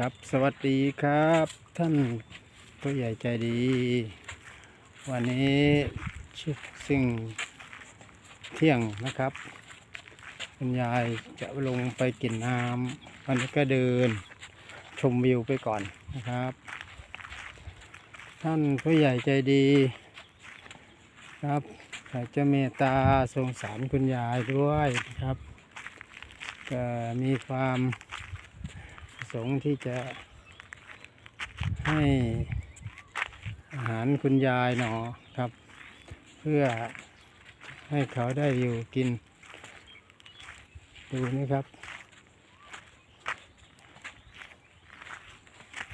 ครับสวัสดีครับ ท่านผู้ใหญ่ใจดี วันนี้ชิสิ่งเที่ยงนะครับ คุณยายจะลงไปกินน้ำวันนี้ก็เดินชมวิวไปก่อนนะครับ ท่านผู้ใหญ่ใจดีครับอยากจะเมตตาสงสารคุณยายด้วยนะครับ ก็มีความ สงค์ที่จะให้อาหารคุณยายหนอครับ เพื่อให้เขาได้อยู่กิน ดูนะครับ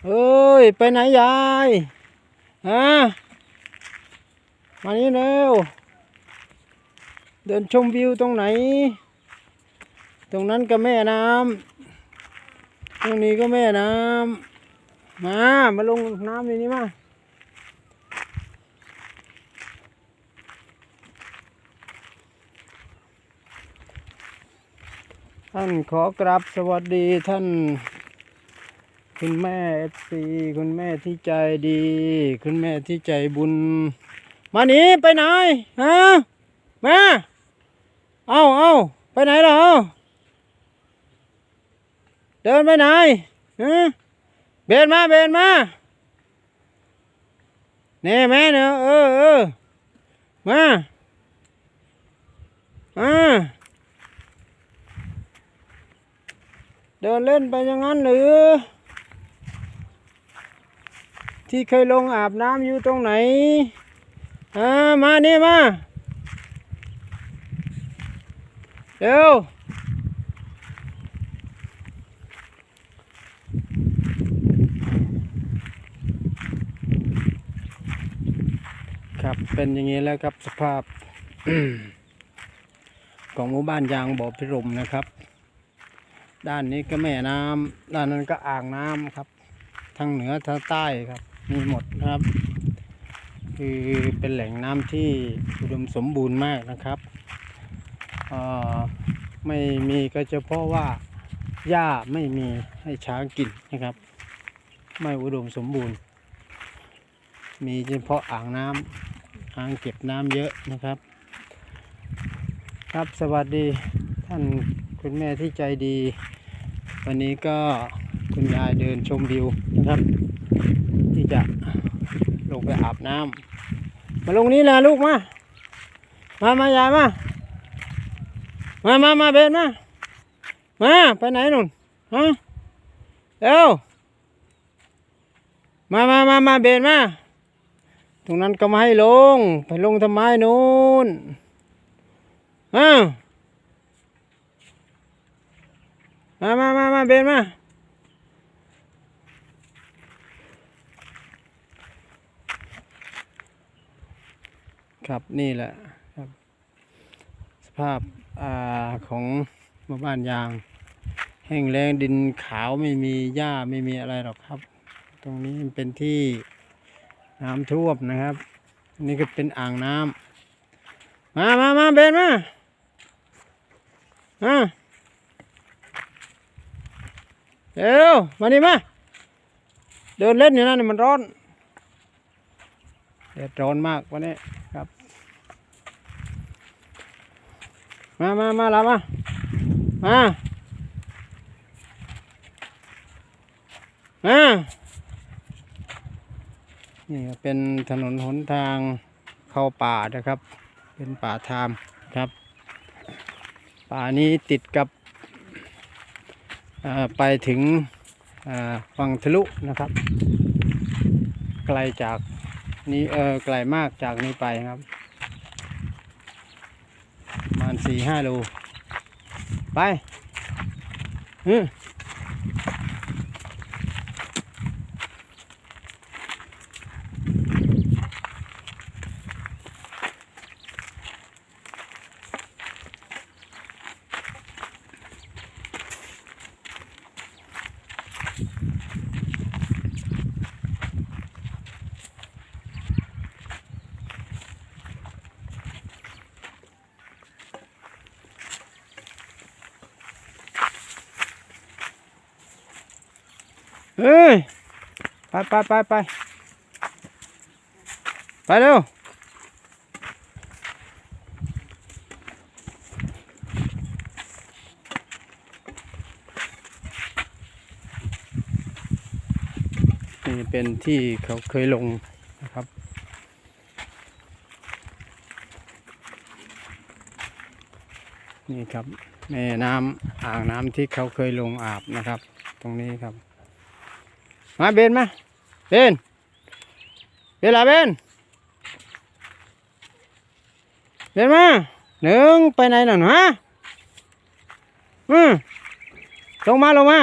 เอ้ย ไปไหนยายฮะมานี่เร็ว เดินชมวิวตรงไหน ตรงนั้นก็แม่น้ำ ตรงนี้ก็แม่น้ำมา มาลงน้ำในนี้มาท่านขอกราบสวัสดีท่าน คุณแม่เอฟซีคุณแม่ที่ใจดี คุณแม่ที่ใจบุญ มาหนีไปไหนฮะมาเอาเอาไปไหนเหรอ เดินไปไหนฮะเบนมาเบนมาเนี่แม่เนาะเออเออมามาเดินเล่นไปอย่างนั้นหรือ ที่เคยลงอาบน้ำอยู่ตรงไหนอ่ามานี่มาเร็ว ครับเป็นอย่างนี้แล้วครับสภาพ ของหมู่บ้านยางบ่อพิรมนะครับ ด้านนี้ก็แม่น้ำด้านนั้นก็อ่างน้ำครับ ทางเหนือทางใต้ครับ มีหมดครับ คือเป็นแหล่งน้ำที่อุดมสมบูรณ์มากนะครับไม่มีก็เฉพาะว่าหญ้าไม่มีให้ช้างกินนะครับ ไม่อุดมสมบูรณ์ มีเฉพาะอ่างน้ำอ่างเก็บน้ำเยอะนะครับ ครับสวัสดีท่านคุณแม่ที่ใจดี วันนี้ก็คุณยายเดินชมวิวนะครับ ที่จะลงไปอาบน้ำมาลงนี้แหละลูกมา มามายายมา มามามาเบนมา มาไปไหนนุ่นฮะเร็วมามามามาเบนมา รงนั้นก็ไม่ให้ลง ไปลงทำไมนู้นอ้าวมามามามาเบนมาครับนี่แหละครับ สภาพอ่าของหมู่บ้านยาง แห้งแล้งดินขาวไม่มีหญ้าไม่มีอะไรหรอกครับ ตรงนี้เป็นที่ น้ำท่วมนะครับ นี่ก็เป็นอ่างน้ำมามามาเบนมามาเร็วมานี่มาเดินเล่นอยู่นั่นมันร้อนแดดร้อนมากวันนี้ครับ มามามาลามามามา นี่เป็นถนนหนทางเข้าป่านะครับ เป็นป่าทามครับ ป่านี้ติดกับไปถึงอ่าฝั่งทะลุนะครับ ไกลจากนี้เออไกลมากจากนี้ไปครับประมาณสี่ห้าโลไปอืออ เฮ้ย ไปไปไปไปไปเร็วนี่เป็นที่เขาเคยลงนะครับนี่ครับแม่น้ำอ่างน้ำที่เขาเคยลงอาบนะครับ ตรงนี้ครับ มาเบนมา เบนเบนละเบนเบนมาหนึ่งไปไหนหน่อยฮะอืมลงมาลงมา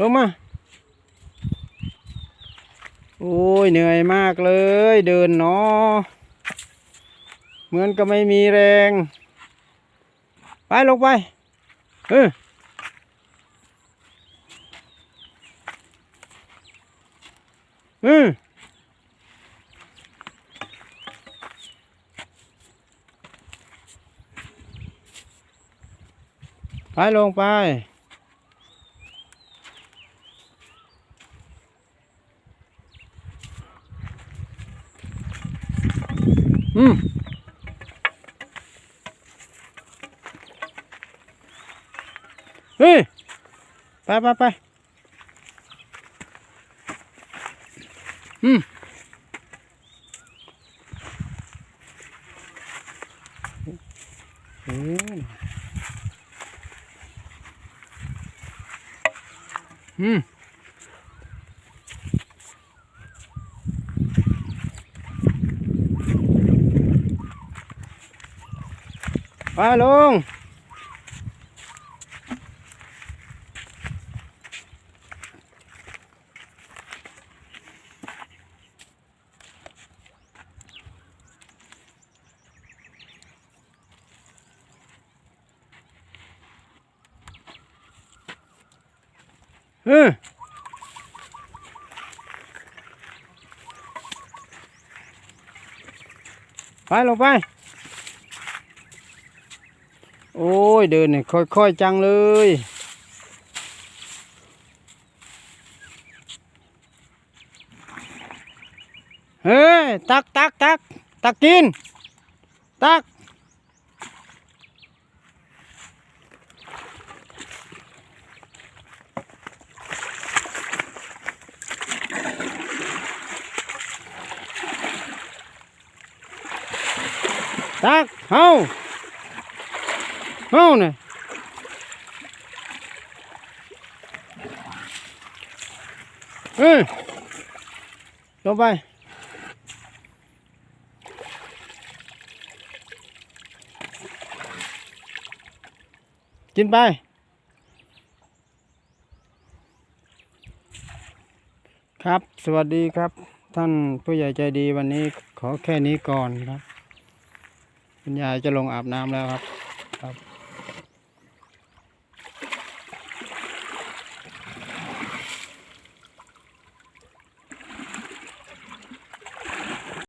ลงมา โอ้ยเหนื่อยมากเลย เดินเนาะเหมือนก็ไม่มีแรง ไปลงไป เออ ออไปลงไป อืมเฮ้ย ไปไปไป อืมเอ้ยอืมไปลง เออไปลงไป โอ้ย เดินเนี่ยค่อย ๆ จังเลย เฮ้ย ตักตักตักตักกิน ตัก ตักเฮาเฮาเนี่ยเอ้ยลงไปกินไป ครับ สวัสดีครับ ท่านผู้ใหญ่ใจดีวันนี้ขอแค่นี้ก่อนครับ คุณยายจะลงอาบน้ำแล้วครับครับ